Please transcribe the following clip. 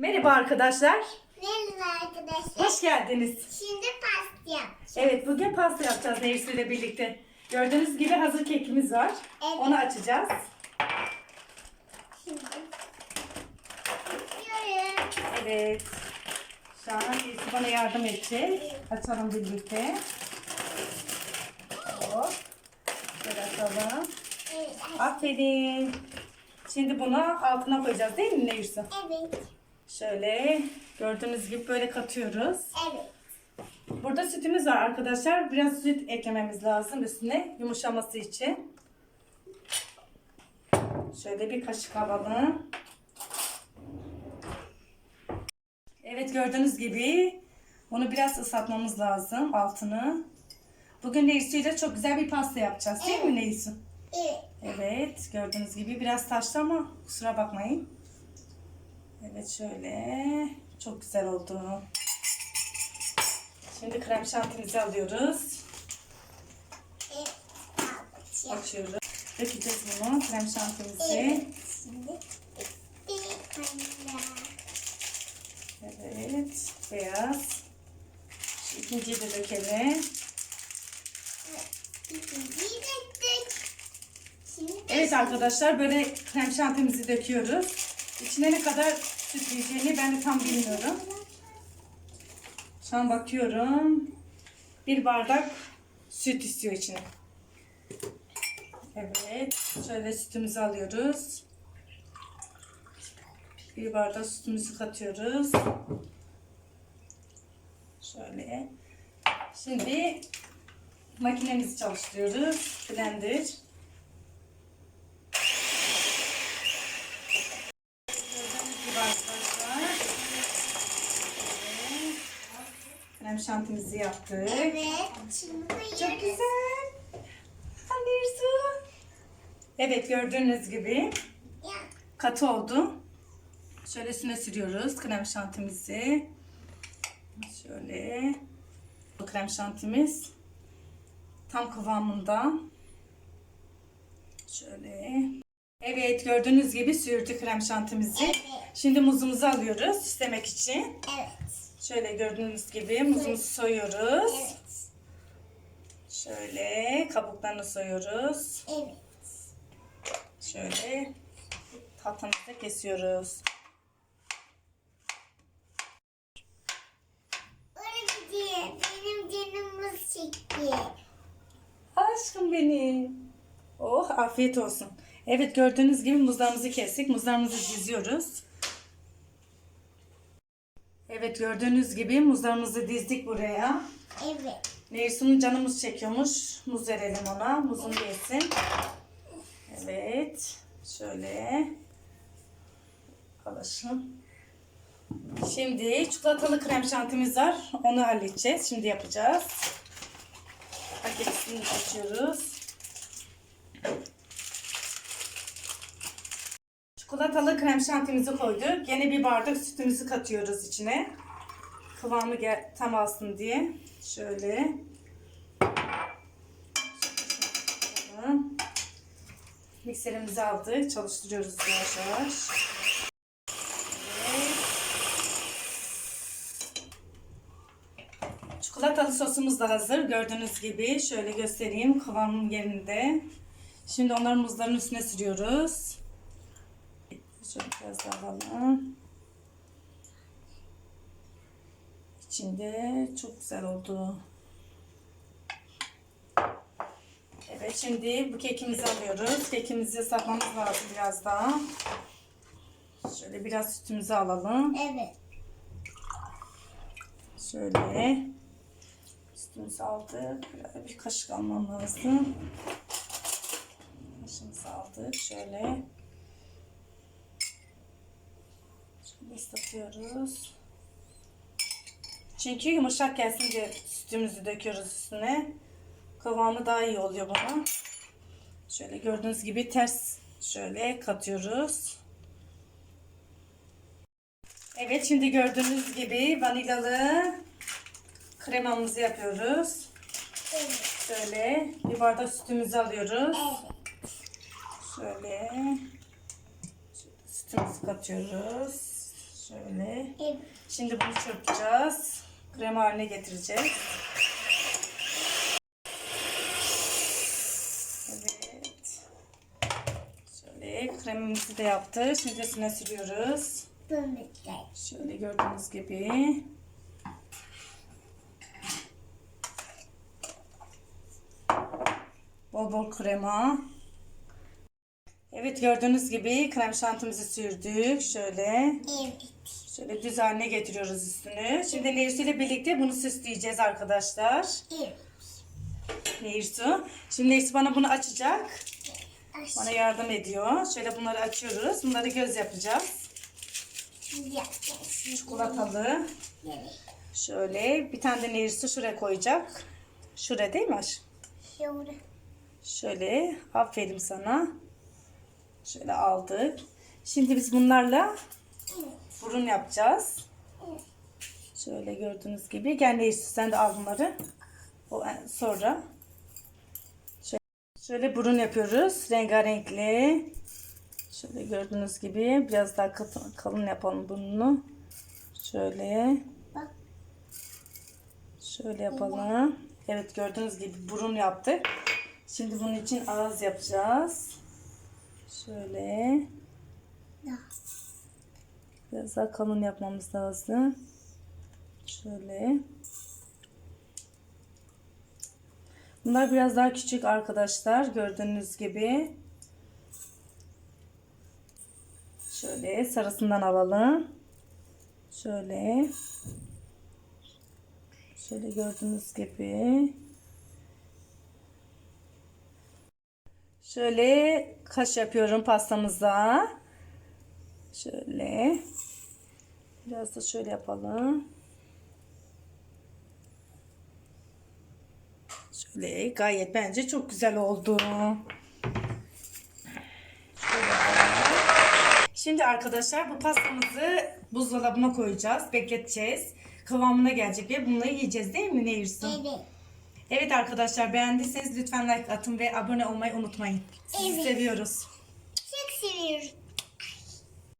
Merhaba arkadaşlar. Merhaba arkadaşlar. Hoş geldiniz. Şimdi pasta yapacağız. Evet bugün pasta yapacağız Neyse ile birlikte. Gördüğünüz gibi hazır kekimiz var. Evet. Onu açacağız. Şimdi yapıyorum. Evet. Şu an Neyse bana yardım edecek. Açalım birlikte. Hop. Şöyle açalım. Evet. Aferin. Şimdi bunu altına koyacağız değil mi Neyse? Evet. Şöyle gördüğünüz gibi böyle katıyoruz. Evet. Burada sütümüz var arkadaşlar. Biraz süt eklememiz lazım üstüne yumuşaması için. Şöyle bir kaşık alalım. Evet gördüğünüz gibi bunu biraz ıslatmamız lazım altını. Bugün Neysu ile çok güzel bir pasta yapacağız değil mi Neysu? Evet. Evet gördüğünüz gibi biraz taştı ama kusura bakmayın. Evet şöyle çok güzel oldu. Şimdi krem şantimizi alıyoruz. Açıyoruz. Dökeceğiz bunu krem şantimizi. Evet. Beyaz. Şu ikinciyi de dökelim. Evet arkadaşlar böyle krem şantimizi döküyoruz. İçine ne kadar süt yiyeceğini ben de tam bilmiyorum. Şu an bakıyorum. Bir bardak süt istiyor içine. Evet. Şöyle sütümüzü alıyoruz. Bir bardak sütümüzü katıyoruz. Şöyle. Şimdi makinemizi çalıştırıyoruz. Blender. Gördüğünüz gibi arkadaşlar. Evet. Krem şantimizi yaptık. Evet. Şimdi koyuyoruz. Çok güzel. Anne su. Evet gördüğünüz gibi katı oldu. Şöyle üstüne sürüyoruz krem şantimizi. Şöyle. Bu krem şantimiz tam kıvamında. Şöyle. Evet gördüğünüz gibi sürdük krem şantimizi. Evet. Şimdi muzumuzu alıyoruz süslemek için. Evet. Şöyle gördüğünüz gibi muzumuzu soyuyoruz. Evet. Şöyle kabuklarını soyuyoruz. Evet. Şöyle tahtamızda kesiyoruz. Öğretmenim benim canımız çekti. Aşkım benim. Oh afiyet olsun. Evet gördüğünüz gibi muzlarımızı kestik. Muzlarımızı diziyoruz. Evet gördüğünüz gibi muzlarımızı dizdik buraya. Evet. Neysun'un canımız çekiyormuş. Muz verelim ona. Muzunu yesin. Evet. Şöyle. Alaşım. Şimdi çikolatalı krem şantimiz var. Onu halledeceğiz. Şimdi yapacağız. Paketini açıyoruz. Çikolatalı krem şantimizi koyduk. Yine bir bardak sütümüzü katıyoruz içine. Kıvamı tam alsın diye. Şöyle. Mikserimizi aldık. Çalıştırıyoruz yavaş yavaş. Çikolatalı sosumuz da hazır. Gördüğünüz gibi şöyle göstereyim. Kıvamım yerinde. Şimdi onları muzların üstüne sürüyoruz. Biraz alalım. İçinde çok güzel oldu. Evet şimdi bu kekimizi alıyoruz. Kekimizi satmamız lazım biraz daha. Şöyle biraz sütümüzü alalım. Evet. Şöyle. Sütümüzü aldık. Biraz bir kaşık almam lazım. Kaşığımızı aldık. Şöyle. Şöyle ıslatıyoruz. Çünkü yumuşak gelsin diye sütümüzü döküyoruz üstüne. Kıvamı daha iyi oluyor buna. Şöyle gördüğünüz gibi ters şöyle katıyoruz. Evet şimdi gördüğünüz gibi vanilyalı kremamızı yapıyoruz. Evet. Şöyle bir bardak sütümüzü alıyoruz. Evet. Şöyle sütümüzü katıyoruz. Şöyle. Şimdi bunu çırpacağız. Krema haline getireceğiz. Evet. Şöyle kremimizi de yaptık. Şimdi üstüne sürüyoruz. Şöyle gördüğünüz gibi. Bol bol krema. Evet gördüğünüz gibi krem şantimizi sürdük. Şöyle. Evet. Şöyle düz haline getiriyoruz üstünü. Şimdi Nehirsu ile birlikte bunu süsleyeceğiz arkadaşlar. Evet. Nehirsu. Şimdi Nehirsu bana bunu açacak. Aş. Bana yardım ediyor. Şöyle bunları açıyoruz. Bunları göz yapacağız. Yapacağız. Çikolatalı. Evet. Şöyle bir tane de Nehirsu şuraya koyacak. Şuraya değil mi aşkım? Şöyle. Şöyle aferin sana. Şöyle aldık. Şimdi biz bunlarla burun yapacağız. Şöyle gördüğünüz gibi. Nehirsu sen de al bunları. O en- sonra. Şöyle, şöyle burun yapıyoruz. Rengarenkli. Şöyle gördüğünüz gibi biraz daha katı- kalın yapalım burnunu. Şöyle. Şöyle yapalım. Evet gördüğünüz gibi burun yaptık. Şimdi bunun için ağız yapacağız. Şöyle. Biraz daha kalın yapmamız lazım. Şöyle. Bunlar biraz daha küçük arkadaşlar. Gördüğünüz gibi. Şöyle sarısından alalım. Şöyle. Şöyle gördüğünüz gibi. Şöyle kaş yapıyorum pastamıza. Şöyle. Biraz da şöyle yapalım. Şöyle gayet bence çok güzel oldu. Şimdi arkadaşlar bu pastamızı buzdolabına koyacağız. Bekleteceğiz. Kıvamına gelecek ve bunları yiyeceğiz değil mi Nehirsu? Evet. Evet arkadaşlar beğendiyseniz lütfen like atın ve abone olmayı unutmayın. Sizi Evet. seviyoruz. Çok seviyoruz.